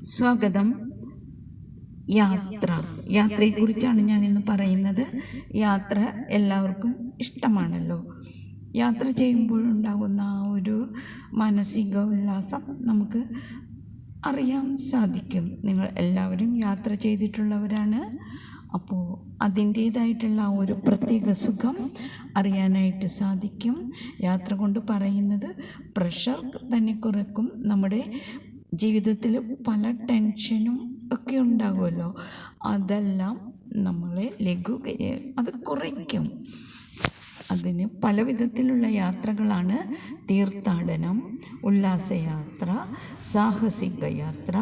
സ്വാഗതം. യാത്ര. യാത്രയെക്കുറിച്ചാണ് ഞാൻ ഇന്ന് പറയുന്നത്. യാത്ര എല്ലാവർക്കും ഇഷ്ടമാണല്ലോ. യാത്ര ചെയ്യുമ്പോഴുണ്ടാകുന്ന ആ ഒരു മാനസിക ഉല്ലാസം നമുക്ക് അറിയാൻ സാധിക്കും. നിങ്ങൾ എല്ലാവരും യാത്ര ചെയ്തിട്ടുള്ളവരാണ്. അപ്പോൾ അതിന്റേതായിട്ടുള്ള ഒരു പ്രത്യേക സുഖം അറിയാനായിട്ട് സാധിക്കും. യാത്ര കൊണ്ട് പറയുന്നത് പ്രഷർ തന്നെ കുറയ്ക്കും നമ്മുടെ ജീവിതത്തിൽ പല ടെൻഷനും ഒക്കെ ഉണ്ടാകുമല്ലോ അതെല്ലാം നമ്മളെ ലഘു അത് കുറയ്ക്കും. അതിന് പല വിധത്തിലുള്ള യാത്രകളാണ്. തീർത്ഥാടനം ഉല്ലാസയാത്ര സാഹസിക യാത്ര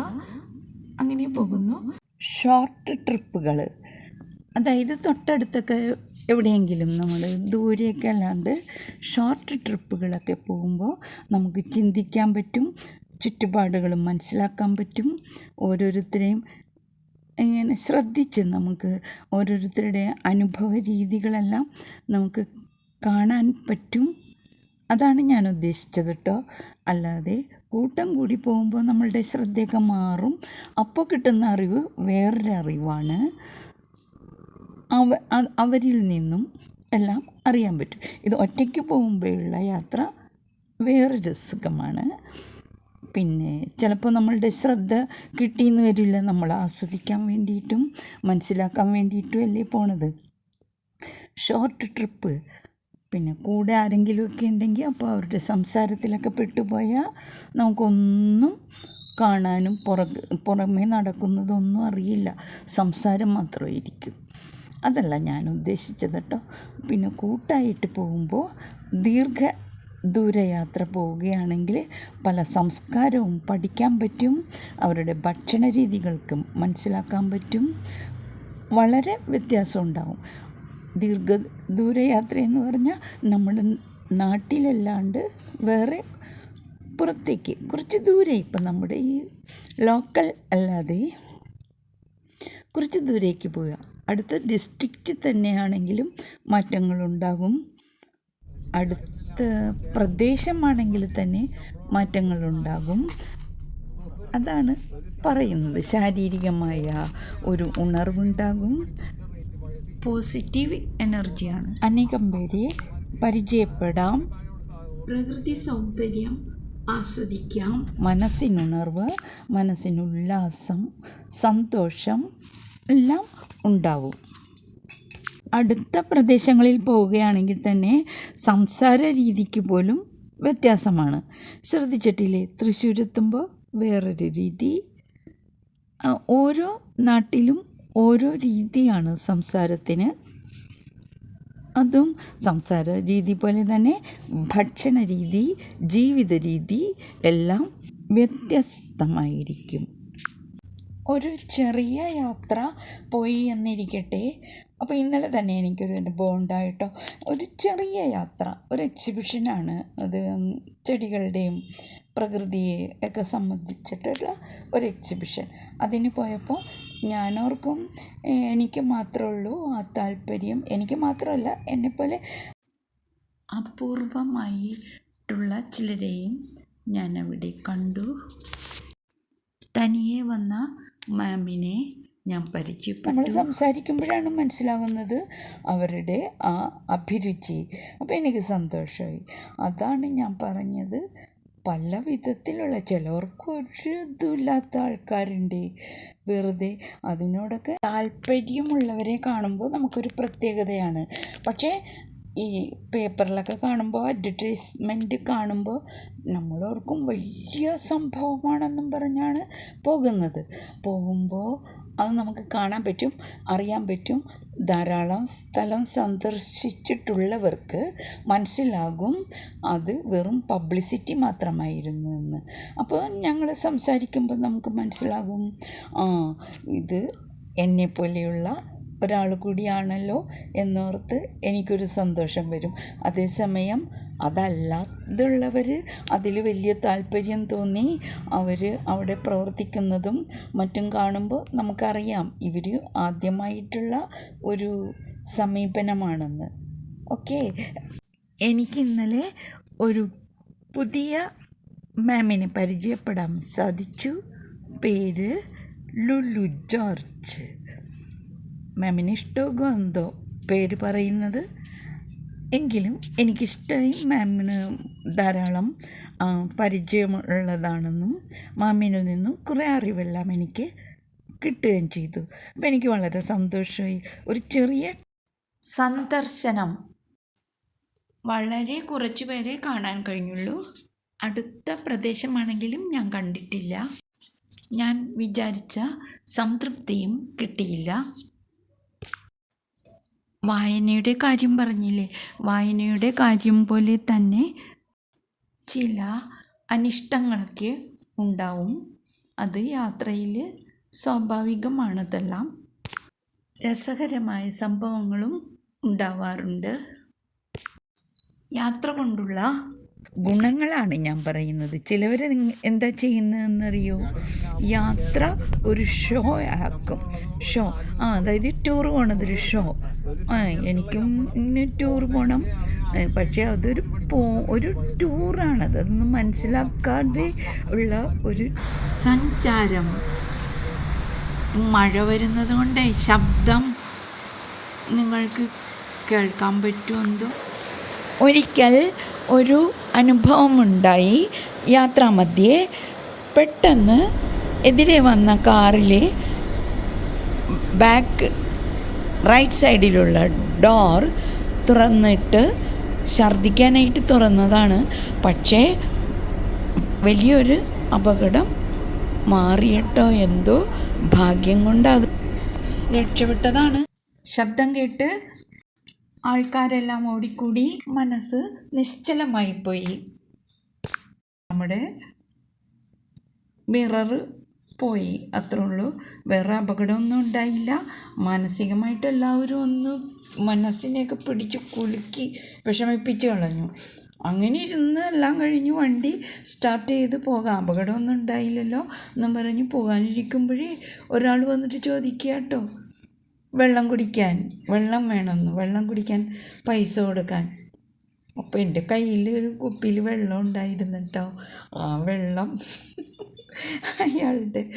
അങ്ങനെ പോകുന്നു. ഷോർട്ട് ട്രിപ്പുകൾ അതായത് തൊട്ടടുത്തൊക്കെ എവിടെയെങ്കിലും നമ്മൾ ദൂരെയൊക്കെ അല്ലാണ്ട് ഷോർട്ട് ട്രിപ്പുകളൊക്കെ പോകുമ്പോൾ നമുക്ക് ചിന്തിക്കാൻ പറ്റും. ചുറ്റുപാടുകളും മനസ്സിലാക്കാൻ പറ്റും. ഓരോരുത്തരെയും ഇങ്ങനെ ശ്രദ്ധിച്ച് നമുക്ക് ഓരോരുത്തരുടെ അനുഭവ രീതികളെല്ലാം നമുക്ക് കാണാൻ പറ്റും. അതാണ് ഞാൻ ഉദ്ദേശിച്ചത് കേട്ടോ അല്ലാതെ കൂട്ടം കൂടി പോകുമ്പോൾ നമ്മളുടെ ശ്രദ്ധയൊക്കെ മാറും. അപ്പോൾ കിട്ടുന്ന അറിവ് വേറൊരു അറിവാണ്. അവ അവരിൽ നിന്നും എല്ലാം അറിയാൻ പറ്റും. ഇത് ഒറ്റയ്ക്ക് പോകുമ്പോഴുള്ള യാത്ര വേറൊരു സുഖമാണ്. പിന്നെ ചിലപ്പോൾ നമ്മളുടെ ശ്രദ്ധ കിട്ടിയെന്ന് വരില്ല. നമ്മൾ ആസ്വദിക്കാൻ വേണ്ടിയിട്ടും മനസ്സിലാക്കാൻ വേണ്ടിയിട്ടും അല്ലേ പോണത്? ഷോർട്ട് ട്രിപ്പ് പിന്നെ കൂടെ ആരെങ്കിലുമൊക്കെ ഉണ്ടെങ്കിൽ അപ്പോൾ അവരുടെ സംസാരത്തിലൊക്കെ പെട്ടുപോയാൽ നമുക്കൊന്നും കാണാനും പുറക് പുറമേ നടക്കുന്നതൊന്നും അറിയില്ല. സംസാരം മാത്രമായിരിക്കും. അതല്ല ഞാൻ ഉദ്ദേശിച്ചത് കേട്ടോ. പിന്നെ കൂട്ടായിട്ട് പോകുമ്പോൾ ദീർഘ ദൂരയാത്ര പോവുകയാണെങ്കിൽ പല സംസ്കാരവും പഠിക്കാൻ പറ്റും അവരുടെ ഭക്ഷണ രീതികൾക്കും മനസ്സിലാക്കാൻ പറ്റും. വളരെ വ്യത്യാസം ഉണ്ടാവും. ദീർഘ ദൂരയാത്ര എന്ന് പറഞ്ഞാൽ നമ്മുടെ നാട്ടിലല്ലാണ്ട് വേറെ പുറത്തേക്ക് കുറച്ച് ദൂരെ ഇപ്പം നമ്മുടെ ഈ ലോക്കൽ അല്ലാതെ കുറച്ച് ദൂരേക്ക് പോവുക. അടുത്ത ഡിസ്ട്രിക്റ്റ് തന്നെയാണെങ്കിലും മാറ്റങ്ങളുണ്ടാകും. അടുത്ത പ്രദേശമാണെങ്കിൽ തന്നെ മാറ്റങ്ങളുണ്ടാകും. അതാണ് പറയുന്നത്. ശാരീരികമായ ഒരു ഉണർവുണ്ടാകും. പോസിറ്റീവ് എനർജിയാണ്. അനേകം പേരെ പരിചയപ്പെടാം. പ്രകൃതി സൗന്ദര്യം ആസ്വദിക്കാം. മനസ്സിനുണർവ് മനസ്സിനുല്ലാസം സന്തോഷം എല്ലാം ഉണ്ടാവും. അടുത്ത പ്രദേശങ്ങളിൽ പോവുകയാണെങ്കിൽ തന്നെ സംസാര രീതിക്ക് പോലും വ്യത്യാസമാണ്. ശ്രദ്ധിച്ചിട്ടില്ലേ? തൃശ്ശൂരെത്തുമ്പോൾ വേറൊരു രീതി. ഓരോ നാട്ടിലും ഓരോ രീതിയാണ് സംസാരത്തിന്. അതും സംസാര രീതി പോലെ തന്നെ ഭക്ഷണ രീതി ജീവിത രീതി എല്ലാം വ്യത്യസ്തമായിരിക്കും. ഒരു ചെറിയ യാത്ര പോയി എന്നിരിക്കട്ടെ. അപ്പോൾ ഇന്നലെ തന്നെ എനിക്കൊരു എന്റെ ബോണ്ടായിട്ടോ ഒരു ചെറിയ യാത്ര ഒരു എക്സിബിഷനാണ് അത് ചെടികളുടെയും പ്രകൃതിയെ ഒക്കെ സംബന്ധിച്ചിട്ടുള്ള ഒരു എക്സിബിഷൻ. അതിന് പോയപ്പോൾ ഞാനോർക്കും എനിക്ക് മാത്രമേ ഉള്ളൂ ആ താല്പര്യം. എനിക്ക് മാത്രമല്ല എന്നെപ്പോലെ അപൂർവമായിട്ടുള്ള ചിലരെയും ഞാനവിടെ കണ്ടു. തനിയെ വന്ന മാമിനെ ഞാൻ പരിചയപ്പെട്ടു. നമ്മൾ സംസാരിക്കുമ്പോഴാണ് മനസ്സിലാകുന്നത് അവരുടെ ആ അഭിരുചി. അപ്പോൾ എനിക്ക് സന്തോഷമായി. അതാണ് ഞാൻ പറഞ്ഞത്. പല വിധത്തിലുള്ള ചിലവർക്ക് ഒരു ഇതുമില്ലാത്ത ആൾക്കാരുണ്ട്. വെറുതെ അതിനോടൊക്കെ താല്പര്യമുള്ളവരെ കാണുമ്പോൾ നമുക്കൊരു പ്രത്യേകതയാണ്. പക്ഷേ ഈ പേപ്പറിലൊക്കെ കാണുമ്പോൾ അഡ്വർടൈസ്മെന്റ് കാണുമ്പോൾ നമ്മളോർക്കും വലിയ സംഭവമാണെന്നും പറഞ്ഞാണ് പോകുന്നത്. പോകുമ്പോൾ അത് നമുക്ക് കാണാൻ പറ്റും അറിയാൻ പറ്റും. ധാരാളം സ്ഥലം സന്ദർശിച്ചിട്ടുള്ളവർക്ക് മനസ്സിലാകും അത് വെറും പബ്ലിസിറ്റി മാത്രമായിരുന്നു എന്ന്. അപ്പോൾ ഞങ്ങൾ സംസാരിക്കുമ്പോൾ നമുക്ക് മനസ്സിലാകും ആ ഇത് എന്നെപ്പോലെയുള്ള ഒരാൾ കൂടിയാണല്ലോ എന്നോർത്ത് എനിക്കൊരു സന്തോഷം വരും. അതേസമയം അതല്ലാതുള്ളവർ അതിൽ വലിയ താല്പര്യം തോന്നി അവർ അവിടെ പ്രവർത്തിക്കുന്നതും മറ്റും കാണുമ്പോൾ നമുക്കറിയാം ഇവർ ആദ്യമായിട്ടുള്ള ഒരു സമീപനമാണെന്ന്. ഓക്കെ? എനിക്ക് ഇന്നലെ ഒരു പുതിയ മാമിനെ പരിചയപ്പെടാൻ സാധിച്ചു. പേര് ലുലു ജോർജ്. മാമിന് ഇഷ്ടമോ എന്തോ പേര് പറയുന്നത് എങ്കിലും എനിക്കിഷ്ടമായി മാമിന് ധാരാളം പരിചയമുള്ളതാണെന്നും മാമിനിൽ നിന്നും കുറേ അറിവെല്ലാം എനിക്ക് കിട്ടുകയും ചെയ്തു. അപ്പം എനിക്ക് വളരെ സന്തോഷമായി. ഒരു ചെറിയ സന്ദർശനം. വളരെ കുറച്ച് പേരെ കാണാൻ കഴിഞ്ഞുള്ളൂ. അടുത്ത പ്രദേശമാണെങ്കിലും ഞാൻ കണ്ടിട്ടില്ല. ഞാൻ വിചാരിച്ച സംതൃപ്തിയും കിട്ടിയില്ല. വായനയുടെ കാര്യം പറഞ്ഞില്ലേ? വായനയുടെ കാര്യം പോലെ തന്നെ ചില അനിഷ്ടങ്ങളൊക്കെ ഉണ്ടാവും. അത് യാത്രയിൽ സ്വാഭാവികമാണതെല്ലാം രസകരമായ സംഭവങ്ങളും ഉണ്ടാവാറുണ്ട്. യാത്ര കൊണ്ടുള്ള ഗുണങ്ങളാണ് ഞാൻ പറയുന്നത്. ചിലവർ എന്താ ചെയ്യുന്നതെന്നറിയോ? യാത്ര ഒരു ഷോ ആക്കും. ഷോ ആ അതായത് ടൂർ പോണതൊരു ഷോ എനിക്കും ഇങ്ങനെ ടൂർ പോകണം പക്ഷെ അതൊരു പോ ഒരു ടൂറാണ് അതൊന്നും മനസ്സിലാക്കാതെ ഉള്ള ഒരു സഞ്ചാരം. മഴ വരുന്നത് കൊണ്ട് ശബ്ദം നിങ്ങൾക്ക് കേൾക്കാൻ പറ്റുമെന്തോ ഒരിക്കൽ ഒരു അനുഭവമുണ്ടായി. യാത്രാമധ്യേ പെട്ടെന്ന് എതിരെ വന്ന കാറിലെ ബാക്ക് റൈറ്റ് സൈഡിലുള്ള ഡോർ തുറന്നിട്ട് ഛർദ്ദിക്കാനായിട്ട് തുറന്നതാണ്. പക്ഷേ വലിയൊരു അപകടം മാറിയിട്ടോ എന്തോ ഭാഗ്യം കൊണ്ട് അത് രക്ഷപ്പെട്ടതാണ്. ശബ്ദം കേട്ട് ആൾക്കാരെല്ലാം ഓടിക്കൂടി. മനസ്സ് നിശ്ചലമായി പോയി നമ്മുടെ മിറർ പോയി. അത്രേ ഉള്ളൂ. വേറെ അപകടമൊന്നും ഉണ്ടായില്ല. മാനസികമായിട്ട് എല്ലാവരും ഒന്ന് മനസ്സിനെയൊക്കെ പിടിച്ച് കുലുക്കി വിഷമിപ്പിച്ച് കളഞ്ഞു. അങ്ങനെ ഇരുന്ന് എല്ലാം കഴിഞ്ഞ് വണ്ടി സ്റ്റാർട്ട് ചെയ്ത് പോകാം. അപകടമൊന്നും ഉണ്ടായില്ലല്ലോ എന്നും പറഞ്ഞ് പോകാനിരിക്കുമ്പോഴേ ഒരാൾ വന്നിട്ട് ചോദിക്കുക കേട്ടോ. വെള്ളം കുടിക്കാൻ. വെള്ളം വേണമെന്ന്. വെള്ളം കുടിക്കാൻ പൈസ കൊടുക്കാൻ. അപ്പോൾ എന്റെ കയ്യിൽ ഒരു കുപ്പിയിൽ വെള്ളം ഉണ്ടായിരുന്നു കേട്ടോ. ആ വെള്ളം അയാളുടെ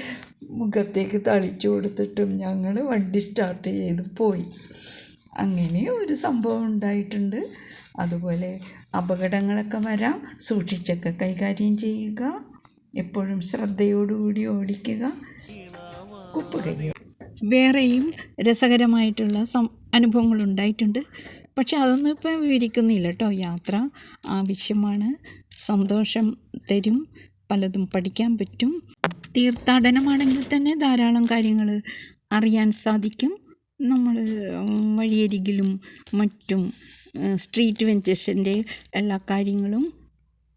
മുഖത്തേക്ക് തളിച്ചു കൊടുത്തിട്ടും ഞങ്ങൾ വണ്ടി സ്റ്റാർട്ട് ചെയ്ത് പോയി. അങ്ങനെ ഒരു സംഭവം ഉണ്ടായിട്ടുണ്ട്. അതുപോലെ അപകടങ്ങളൊക്കെ വരാം. സൂക്ഷിച്ചൊക്കെ കൈകാര്യം ചെയ്യുക. എപ്പോഴും ശ്രദ്ധയോടുകൂടി ഓടിക്കുക. കുപ്പ് കഴിയും വേറെയും രസകരമായിട്ടുള്ള സം അനുഭവങ്ങൾ ഉണ്ടായിട്ടുണ്ട്. പക്ഷെ അതൊന്നും ഇപ്പം വിവരിക്കുന്നില്ല കേട്ടോ. യാത്ര ആവശ്യമാണ്. സന്തോഷം തരും. പലതും പഠിക്കാൻ പറ്റും. തീർത്ഥാടനമാണെങ്കിൽ തന്നെ ധാരാളം കാര്യങ്ങൾ അറിയാൻ സാധിക്കും. നമ്മൾ വഴിയരികിലും മറ്റും സ്ട്രീറ്റ് വെഞ്ചേഴ്സിന്റെ എല്ലാ കാര്യങ്ങളും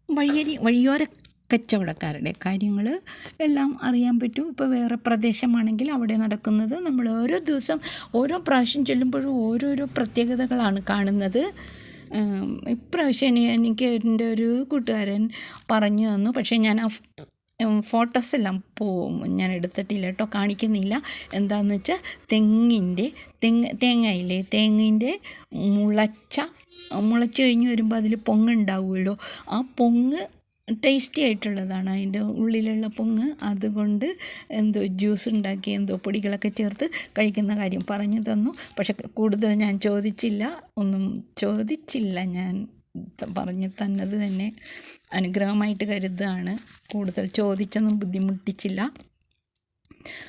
വഴിയരി വഴിയോര കച്ചവടക്കാരുടെ കാര്യങ്ങൾ എല്ലാം അറിയാൻ പറ്റും. ഇപ്പോൾ വേറെ പ്രദേശമാണെങ്കിൽ അവിടെ നടക്കുന്നത് നമ്മൾ ഓരോ ദിവസം ഓരോ പ്രാവശ്യം ചെല്ലുമ്പോഴും ഓരോരോ പ്രത്യേകതകളാണ് കാണുന്നത്. ഇപ്രാവശ്യം എനി- എനിക്ക് എന്റെ ഒരു കൂട്ടുകാരൻ പറഞ്ഞു തന്നു. പക്ഷേ ഞാൻ ആ ഫോട്ടോസ് എല്ലാം പോവും ഞാൻ എടുത്തിട്ടില്ല കേട്ടോ കാണിക്കുന്നില്ല. എന്താണെന്ന് വെച്ചാൽ തെങ്ങിന്റെ തെങ്ങ് തേങ്ങയില്ലേ തേങ്ങിന്റെ മുളച്ച മുളച്ച് കഴിഞ്ഞ് വരുമ്പോൾ അതിൽ പൊങ്ങുണ്ടാവുമല്ലോ ആ പൊങ്ങ് ടേസ്റ്റി ആയിട്ടുള്ളതാണ്. അതിന്റെ ഉള്ളിലുള്ള പൊങ്ങ് അതുകൊണ്ട് എന്തോ ജ്യൂസ് ഉണ്ടാക്കി എന്തോ പൊടികളൊക്കെ ചേർത്ത് കഴിക്കുന്ന കാര്യം പറഞ്ഞു തന്നു. പക്ഷെ കൂടുതൽ ഞാൻ ചോദിച്ചില്ല. ഒന്നും ചോദിച്ചില്ല. ഞാൻ പറഞ്ഞു തന്നത് തന്നെ അനുഗ്രഹമായിട്ട് കരുതുകയാണ്. കൂടുതൽ ചോദിച്ചൊന്നും ബുദ്ധിമുട്ടിച്ചില്ല.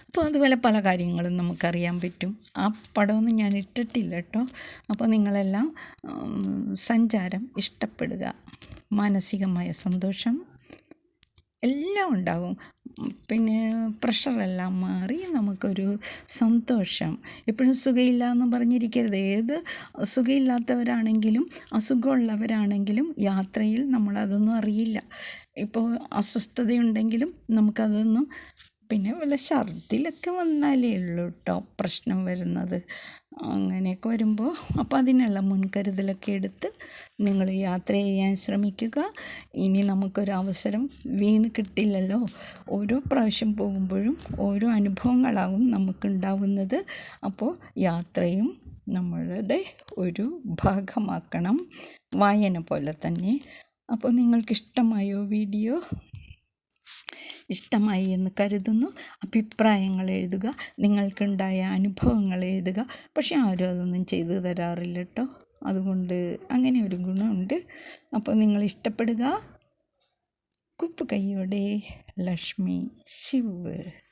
അപ്പോൾ അതുപോലെ പല കാര്യങ്ങളും നമുക്കറിയാൻ പറ്റും. ആ പടമൊന്നും ഞാൻ ഇട്ടിട്ടില്ല കേട്ടോ. അപ്പോൾ നിങ്ങളെല്ലാം സഞ്ചാരം ഇഷ്ടപ്പെടുക. മാനസികമായ സന്തോഷം എല്ലാം ഉണ്ടാകും. പിന്നെ പ്രഷറെല്ലാം മാറി നമുക്കൊരു സന്തോഷം. എപ്പോഴും സുഖമില്ല എന്ന് പറഞ്ഞിരിക്കരുത്. ഏത് സുഖമില്ലാത്തവരാണെങ്കിലും അസുഖമുള്ളവരാണെങ്കിലും യാത്രയിൽ നമ്മളതൊന്നും അറിയില്ല. ഇപ്പോൾ അസ്വസ്ഥതയുണ്ടെങ്കിലും നമുക്കതൊന്നും പിന്നെ വല്ല ഛർദിലൊക്കെ വന്നാലേ ഉള്ളൂ കേട്ടോ പ്രശ്നം വരുന്നത്. അങ്ങനെയൊക്കെ വരുമ്പോൾ അപ്പോൾ അതിനുള്ള മുൻകരുതലൊക്കെ എടുത്ത് നിങ്ങൾ യാത്ര ചെയ്യാൻ ശ്രമിക്കുക. ഇനി നമുക്കൊരു അവസരം വീണ് കിട്ടില്ലല്ലോ. ഓരോ പ്രാവശ്യം പോകുമ്പോഴും ഓരോ അനുഭവങ്ങളാവും നമുക്കുണ്ടാവുന്നത്. അപ്പോൾ യാത്രയും നമ്മളുടെ ഒരു ഭാഗമാക്കണം. വായന പോലെ തന്നെ. അപ്പോൾ നിങ്ങൾക്കിഷ്ടമായോ വീഡിയോ? ഇഷ്ടമായി എന്ന് കരുതുന്നു. അഭിപ്രായങ്ങൾ എഴുതുക. നിങ്ങൾക്കുണ്ടായ അനുഭവങ്ങൾ എഴുതുക. പക്ഷേ ആരും അതൊന്നും ചെയ്തു തരാറില്ല കേട്ടോ അതുകൊണ്ട് അങ്ങനെ ഒരു ഗുണമുണ്ട്. അപ്പോൾ നിങ്ങൾ ഇഷ്ടപ്പെടുക. കുപ്പ് കൈയോടെ ലക്ഷ്മി ശിവ്.